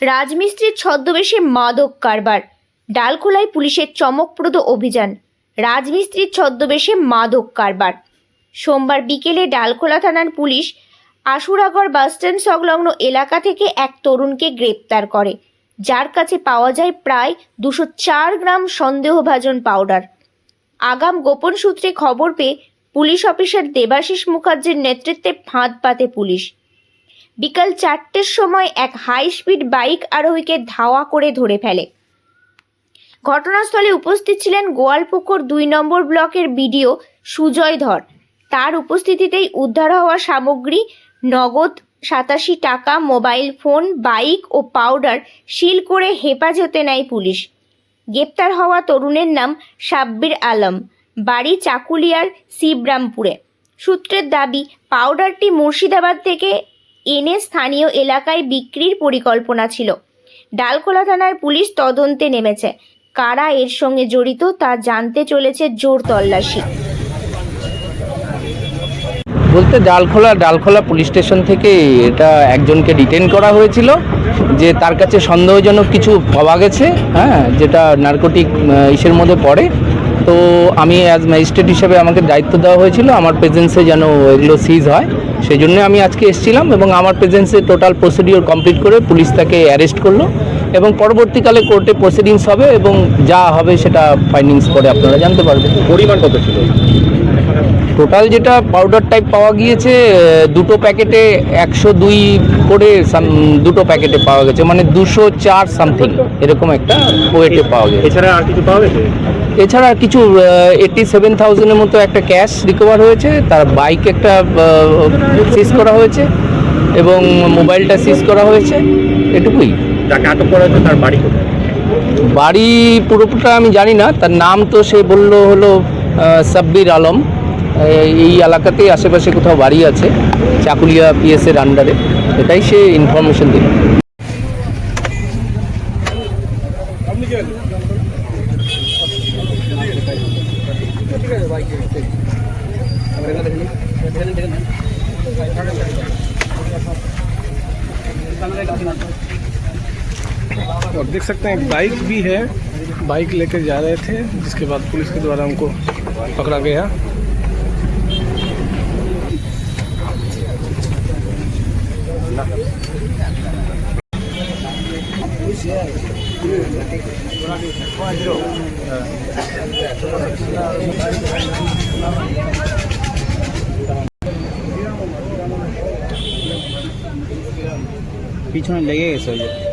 রাজমিস্ত্রির ছদ্মবেশে মাদক কারবার। ডালখোলায় পুলিশের চমকপ্রদ অভিযান। রাজমিস্ত্রির ছদ্মবেশে মাদক কারবার। সোমবার বিকেলে ডালখোলা থানার পুলিশ আশুরাগড় বাসস্ট্যান্ড সংলগ্ন এলাকা থেকে এক তরুণকে গ্রেপ্তার করে। যার কাছে পাওয়া যায় প্রায় দুশো চার গ্রাম সন্দেহভাজন পাউডার। আগাম গোপন সূত্রে খবর পেয়ে পুলিশ অফিসার দেবাশিস মুখার্জির নেতৃত্বে ফাঁদ পাতে পুলিশ। বিকাল চারটের সময় এক হাই স্পিড বাইক আরোহীকে ধাওয়া করে ধরে ফেলে। ঘটনাস্থলে উপস্থিত ছিলেন গোয়ালপুকুর দুই নম্বর ব্লকের বিডিও সুজয় ধর। তার উপস্থিতিতেই উদ্ধার হওয়া সামগ্রী, নগদ সাতাশি টাকা, মোবাইল ফোন, বাইক ও পাউডার সিল করে হেফাজতে নেয় পুলিশ। গ্রেপ্তার হওয়া তরুণের নাম সাব্বির আলম, বাড়ি চাকুলিয়ার শিবরামপুরে। সূত্রের দাবি, পাউডারটি মুর্শিদাবাদ থেকে এনে স্থানীয় এলাকায় বিক্রির পরিকল্পনা ছিল। ডালখোলা থানার পুলিশ তদন্তে নেমেছে। কারা এর সঙ্গে জড়িত তা জানতে চলেছে জোর তল্লাশি। বলতে ডালখোলা ডালখোলা পুলিশ স্টেশন থেকে এটা একজনকে ডিটেন করা হয়েছিল, যে তার কাছে সন্দেহজনক কিছু পাওয়া গেছে হ্যাঁ যেটা নার্কোটিক ইসের মধ্যে পড়ে। তো আমি অ্যাজ ম্যাজিস্ট্রেট হিসেবে আমাকে দায়িত্ব দেওয়া হয়েছিল, আমার প্রেজেন্সে যেন এগুলো সিজ হয়। সেই জন্য আমি আজকে এসেছিলাম এবং আমার প্রেজেন্সে টোটাল প্রসিডিওর কমপ্লিট করে পুলিশ তাকে অ্যারেস্ট করল। এবং পরবর্তীকালে কোর্টে প্রসিডিংস হবে এবং যা হবে সেটা ফাইন্ডিংস করে আপনারা জানতে পারবেন। পরিমাণ কত ছিল? টোটাল যেটা পাউডার টাইপ পাওয়া গিয়েছে দুটো প্যাকেটে একশো দুই করে দুটো প্যাকেটে পাওয়া গেছে মানে দুশো চার সামথিং এরকম একটা ওয়েটে পাওয়া গেছে। এছাড়া আর কিছু পাওয়া গেছে? এছাড়া কিছু এইটি সেভেন থাউজেন্ডের মতো একটা ক্যাশ রিকভার হয়েছে তার বাইক একটা সিজ করা হয়েছে এবং মোবাইলটা সিজ করা হয়েছে এটুকুই। যাকে আটক করা হয়েছে, তার বাড়ি কোথায়? বাড়ি পুরোপুরিটা আমি জানি না, তার নাম তো সে বলল হলো সাব্বির আলম। এই- এলাকাতেই আশেপাশে কোথাও বাড়ি আছে, চাকুলিয়া পিএস এর আন্ডারে এটাই সে ইনফরমেশন দিল। और देख सकते हैं एक बाइक भी है बाइक लेकर जा रहे थे जिसके बाद पुलिस के द्वारा उनको पकड़ा गया পিছনে লেগে গেছে ওই